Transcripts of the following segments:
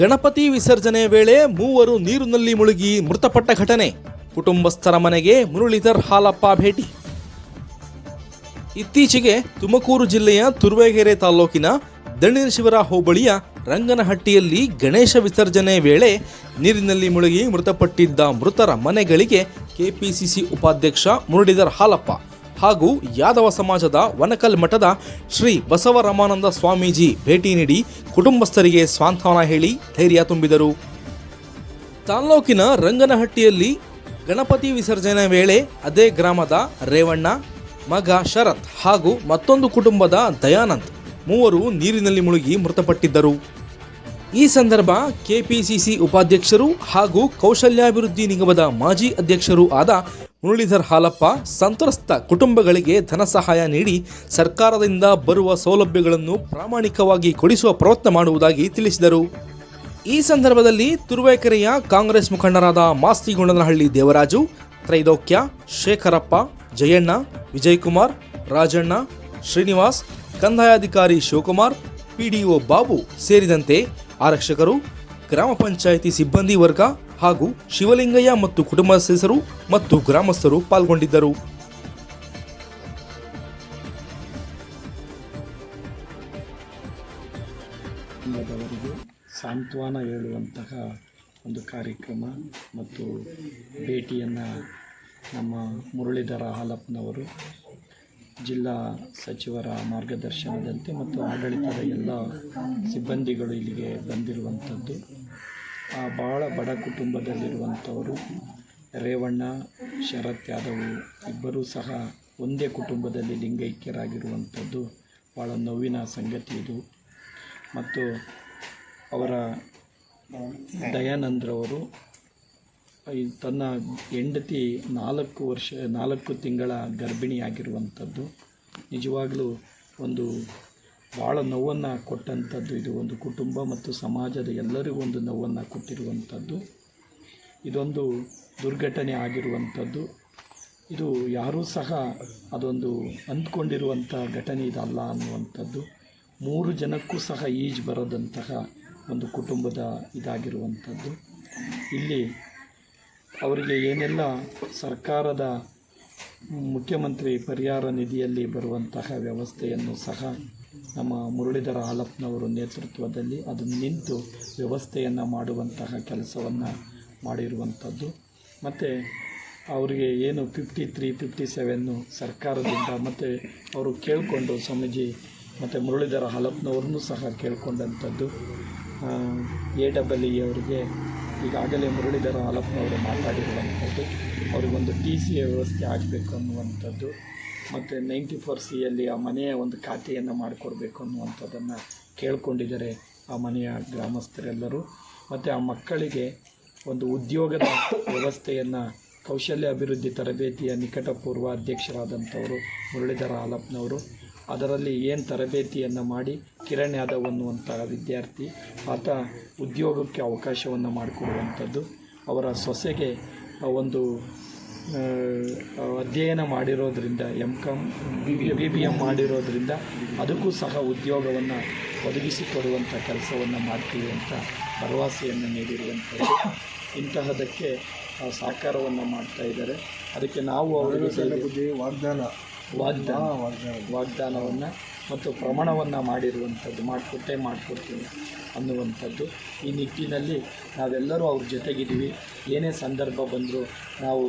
ಗಣಪತಿ ವಿಸರ್ಜನೆ ವೇಳೆ ಮೂವರು ನೀರಿನಲ್ಲಿ ಮುಳುಗಿ ಮೃತಪಟ್ಟ ಘಟನೆ. ಕುಟುಂಬಸ್ಥರ ಮನೆಗೆ ಮುರಳೀಧರ್ ಹಾಲಪ್ಪ ಭೇಟಿ. ಇತ್ತೀಚೆಗೆ ತುಮಕೂರು ಜಿಲ್ಲೆಯ ತುರುವೇಗೆರೆ ತಾಲೂಕಿನ ದಣಿಶಿವರ ಹೋಬಳಿಯ ರಂಗನಹಟ್ಟಿಯಲ್ಲಿ ಗಣೇಶ ವಿಸರ್ಜನೆ ವೇಳೆ ನೀರಿನಲ್ಲಿ ಮುಳುಗಿ ಮೃತಪಟ್ಟಿದ್ದ ಮೃತರ ಮನೆಗಳಿಗೆ ಕೆಪಿಸಿಸಿ ಉಪಾಧ್ಯಕ್ಷ ಮುರುಳೀಧರ್ ಹಾಲಪ್ಪ ಹಾಗೂ ಯಾದವ ಸಮಾಜದ ವನಕಲ್ ಮಠದ ಶ್ರೀ ಬಸವರಾಮಾನಂದ ಸ್ವಾಮೀಜಿ ಭೇಟಿ ನೀಡಿ ಕುಟುಂಬಸ್ಥರಿಗೆ ಸಾಂತ್ವನ ಹೇಳಿ ಧೈರ್ಯ ತುಂಬಿದರು. ತಾಲ್ಲೂಕಿನ ರಂಗನಹಟ್ಟಿಯಲ್ಲಿ ಗಣಪತಿ ವಿಸರ್ಜನೆ ವೇಳೆ ಅದೇ ಗ್ರಾಮದ ರೇವಣ್ಣ, ಮಗ ಶರತ್ ಹಾಗೂ ಮತ್ತೊಂದು ಕುಟುಂಬದ ದಯಾನಂದ್ ಮೂವರು ನೀರಿನಲ್ಲಿ ಮುಳುಗಿ ಮೃತಪಟ್ಟಿದ್ದರು. ಈ ಸಂದರ್ಭ ಕೆಪಿಸಿಸಿ ಉಪಾಧ್ಯಕ್ಷರು ಹಾಗೂ ಕೌಶಲ್ಯಾಭಿವೃದ್ಧಿ ನಿಗಮದ ಮಾಜಿ ಅಧ್ಯಕ್ಷರೂ ಆದ ಮುರಳೀಧರ್ ಹಾಲಪ್ಪ ಸಂತ್ರಸ್ತ ಕುಟುಂಬಗಳಿಗೆ ಧನ ಸಹಾಯ ನೀಡಿ ಸರ್ಕಾರದಿಂದ ಬರುವ ಸೌಲಭ್ಯಗಳನ್ನು ಪ್ರಾಮಾಣಿಕವಾಗಿ ಕೊಡಿಸುವ ಪ್ರಯತ್ನ ಮಾಡುವುದಾಗಿ ತಿಳಿಸಿದರು. ಈ ಸಂದರ್ಭದಲ್ಲಿ ತುರುವೇಕೆರೆಯ ಕಾಂಗ್ರೆಸ್ ಮುಖಂಡರಾದ ಮಾಸ್ತಿಗೊಂಡನಹಳ್ಳಿ ದೇವರಾಜು ತ್ರೈದೋಕ್ಯ ಶೇಖರಪ್ಪ, ಜಯಣ್ಣ, ವಿಜಯಕುಮಾರ್, ರಾಜಣ್ಣ, ಶ್ರೀನಿವಾಸ್, ಕಂದಾಯಾಧಿಕಾರಿ ಶಿವಕುಮಾರ್, ಪಿಡಿಒ ಬಾಬು ಸೇರಿದಂತೆ ಆರಕ್ಷಕರು, ಗ್ರಾಮ ಪಂಚಾಯಿತಿ ಸಿಬ್ಬಂದಿ ವರ್ಗ ಹಾಗೂ ಶಿವಲಿಂಗಯ್ಯ ಮತ್ತು ಕುಟುಂಬ ಸದಸ್ಯರು ಮತ್ತು ಗ್ರಾಮಸ್ಥರು ಪಾಲ್ಗೊಂಡಿದ್ದರು. ಸಾಂತ್ವನ ಹೇಳುವಂತಹ ಒಂದು ಕಾರ್ಯಕ್ರಮ ಮತ್ತು ಭೇಟಿಯನ್ನು ನಮ್ಮ ಮುರಳೀಧರ ಹಾಲಪ್ಪನವರು, ಜಿಲ್ಲಾ ಸಚಿವರ ಮಾರ್ಗದರ್ಶನದಂತೆ ಮತ್ತು ಆಡಳಿತದ ಎಲ್ಲ ಸಿಬ್ಬಂದಿಗಳು ಇಲ್ಲಿಗೆ ಬಂದಿರುವಂಥದ್ದು. ಆ ಭಾಳ ಬಡ ಕುಟುಂಬದಲ್ಲಿರುವಂಥವರು ರೇವಣ್ಣ, ಶರತ್ ಯಾದವ್ ಇಬ್ಬರೂ ಸಹ ಒಂದೇ ಕುಟುಂಬದಲ್ಲಿ ಲಿಂಗೈಕ್ಯರಾಗಿರುವಂಥದ್ದು ಭಾಳ ನೋವಿನ ಸಂಗತಿ ಇದು. ಮತ್ತು ಅವರ ದಯಾನಂದ್ರವರು ತನ್ನ ಹೆಂಡತಿ ನಾಲ್ಕು ವರ್ಷ, ನಾಲ್ಕು ತಿಂಗಳ ಗರ್ಭಿಣಿಯಾಗಿರುವಂಥದ್ದು. ನಿಜವಾಗಲೂ ಒಂದು ಭಾಳ ನೋವನ್ನು ಕೊಟ್ಟಂಥದ್ದು ಇದು ಒಂದು ಕುಟುಂಬ ಮತ್ತು ಸಮಾಜದ ಎಲ್ಲರಿಗೂ ಒಂದು ನೋವನ್ನು ಕೊಟ್ಟಿರುವಂಥದ್ದು. ಇದೊಂದು ದುರ್ಘಟನೆ ಆಗಿರುವಂಥದ್ದು. ಇದು ಯಾರೂ ಸಹ ಅದೊಂದು ಅಂದ್ಕೊಂಡಿರುವಂಥ ಘಟನೆ ಇದಲ್ಲ ಅನ್ನುವಂಥದ್ದು. ಮೂರು ಜನಕ್ಕೂ ಸಹ ಈಜು ಬರದಂತಹ ಒಂದು ಕುಟುಂಬದ ಇದಾಗಿರುವಂಥದ್ದು. ಇಲ್ಲಿ ಅವರಿಗೆ ಏನೆಲ್ಲ ಸರ್ಕಾರದ ಮುಖ್ಯಮಂತ್ರಿ ಪರಿಹಾರ ನಿಧಿಯಲ್ಲಿ ಬರುವಂತಹ ವ್ಯವಸ್ಥೆಯನ್ನು ಸಹ ನಮ್ಮ ಮುರಳೀಧರ ಹಾಲಪ್ಪನವರು ನೇತೃತ್ವದಲ್ಲಿ ಅದನ್ನು ನಿಂತು ವ್ಯವಸ್ಥೆಯನ್ನು ಮಾಡುವಂತಹ ಕೆಲಸವನ್ನು ಮಾಡಿರುವಂಥದ್ದು. ಮತ್ತು ಅವರಿಗೆ ಏನು ಫಿಫ್ಟಿ ತ್ರೀ ಫಿಫ್ಟಿ ಸೆವೆನ್ನು ಸರ್ಕಾರದಿಂದ ಮತ್ತು ಅವರು ಕೇಳಿಕೊಂಡು ಸ್ವಾಮೀಜಿ, ಮತ್ತು ಮುರಳೀಧರ ಹಾಲಪ್ಪನವ್ರನ್ನೂ ಸಹ ಕೇಳ್ಕೊಂಡಂಥದ್ದು. ಎ ಡಬಲ್ ಇ ಅವರಿಗೆ ಈಗಾಗಲೇ ಮುರಳೀಧರ ಹಾಲಪ್ಪನವರು ಮಾತಾಡಿರುವಂಥದ್ದು. ಅವ್ರಿಗೊಂದು ಟಿ ಸಿ ವ್ಯವಸ್ಥೆ ಆಗಬೇಕು ಅನ್ನುವಂಥದ್ದು. ಮತ್ತು ನೈಂಟಿ ಫೋರ್ ಸಿಯಲ್ಲಿ ಆ ಮನೆಯ ಒಂದು ಖಾತೆಯನ್ನು ಮಾಡಿಕೊಡ್ಬೇಕು ಅನ್ನುವಂಥದ್ದನ್ನು ಕೇಳ್ಕೊಂಡಿದ್ದಾರೆ ಆ ಮನೆಯ ಗ್ರಾಮಸ್ಥರೆಲ್ಲರೂ. ಮತ್ತು ಆ ಮಕ್ಕಳಿಗೆ ಒಂದು ಉದ್ಯೋಗದ ವ್ಯವಸ್ಥೆಯನ್ನು ಕೌಶಲ್ಯ ಅಭಿವೃದ್ಧಿ ತರಬೇತಿಯ ನಿಕಟಪೂರ್ವ ಅಧ್ಯಕ್ಷರಾದಂಥವರು ಮುರಳೀಧರ ಹಾಲಪ್ಪನವರು ಅದರಲ್ಲಿ ಏನು ತರಬೇತಿಯನ್ನು ಮಾಡಿ ಕಿರಣ್ ಯಾದವ್ ಅನ್ನುವಂಥ ವಿದ್ಯಾರ್ಥಿ ಆತ ಉದ್ಯೋಗಕ್ಕೆ ಅವಕಾಶವನ್ನು ಮಾಡಿಕೊಡುವಂಥದ್ದು. ಅವರ ಸೊಸೆಗೆ ಒಂದು ಅಧ್ಯಯನ ಮಾಡಿರೋದ್ರಿಂದ M com B B M ಮಾಡಿರೋದ್ರಿಂದ ಅದಕ್ಕೂ ಸಹ ಉದ್ಯೋಗವನ್ನು ಒದಗಿಸಿಕೊಡುವಂಥ ಕೆಲಸವನ್ನು ಮಾಡ್ತೀವಿ ಅಂತ ಭರವಸೆಯನ್ನು ನೀಡಿರುವಂಥದ್ದು ಇಂತಹದಕ್ಕೆ ಸಹಕಾರವನ್ನು ಮಾಡ್ತಾ ಇದ್ದಾರೆ. ಅದಕ್ಕೆ ನಾವು ಅವರಿಗೆ ವಾಗ್ದಾನ. ವಾಗ್ದಾನ. ವಾಗ್ದಾನವನ್ನು ಮತ್ತು ಪ್ರಮಾಣವನ್ನು ಮಾಡಿರುವಂಥದ್ದು, ಮಾಡಿಕೊಟ್ಟೆ ಮಾಡಿಕೊಡ್ತೀನಿ ಅನ್ನುವಂಥದ್ದು ಈ ನಿಟ್ಟಿನಲ್ಲಿ ನಾವೆಲ್ಲರೂ ಅವ್ರ ಜೊತೆಗಿದ್ದೀವಿ. ಏನೇ ಸಂದರ್ಭ ಬಂದರೂ ನಾವು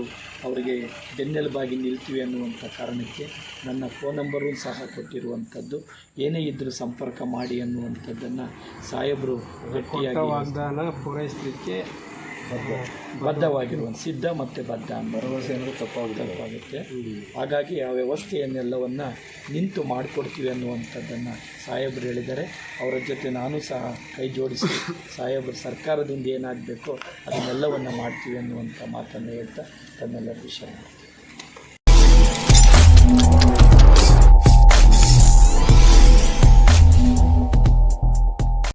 ಅವರಿಗೆ ಬೆನ್ನೆಲುಬಾಗಿ ನಿಲ್ತೀವಿ ಅನ್ನುವಂಥ ಕಾರಣಕ್ಕೆ ನನ್ನ ಫೋನ್ ನಂಬರು ಸಹ ಕೊಟ್ಟಿರುವಂಥದ್ದು. ಏನೇ ಇದ್ದರೂ ಸಂಪರ್ಕ ಮಾಡಿ ಅನ್ನುವಂಥದ್ದನ್ನು ಸಾಹೇಬರು ಗಟ್ಟಿಯಾಗಿ ಪೂರೈಸಲಿಕ್ಕೆ ಬದ್ಧವಾಗಿರುವಂಥ ಸಿದ್ಧ ಮತ್ತು ಬದ್ಧ ಅಂತ. ಭರವಸೆ ಅಂದರೆ ತಪ್ಪಾಗುತ್ತೆ. ತಪ್ಪಾಗುತ್ತೆ. ಹಾಗಾಗಿ ಆ ವ್ಯವಸ್ಥೆಯನ್ನೆಲ್ಲವನ್ನು ನಿಂತು ಮಾಡಿಕೊಡ್ತೀವಿ ಅನ್ನುವಂಥದ್ದನ್ನು ಸಾಹೇಬರು ಹೇಳಿದ್ದಾರೆ. ಅವರ ಜೊತೆ ನಾನು ಸಹ ಕೈ ಜೋಡಿಸಿ ಸಾಹೇಬರು ಸರ್ಕಾರದಿಂದ ಏನಾಗಬೇಕೋ ಅದನ್ನೆಲ್ಲವನ್ನು ಮಾಡ್ತೀವಿ ಅನ್ನುವಂಥ ಮಾತನ್ನು ಹೇಳ್ತಾ ತಮ್ಮೆಲ್ಲರಿಗೂ ಶರಣ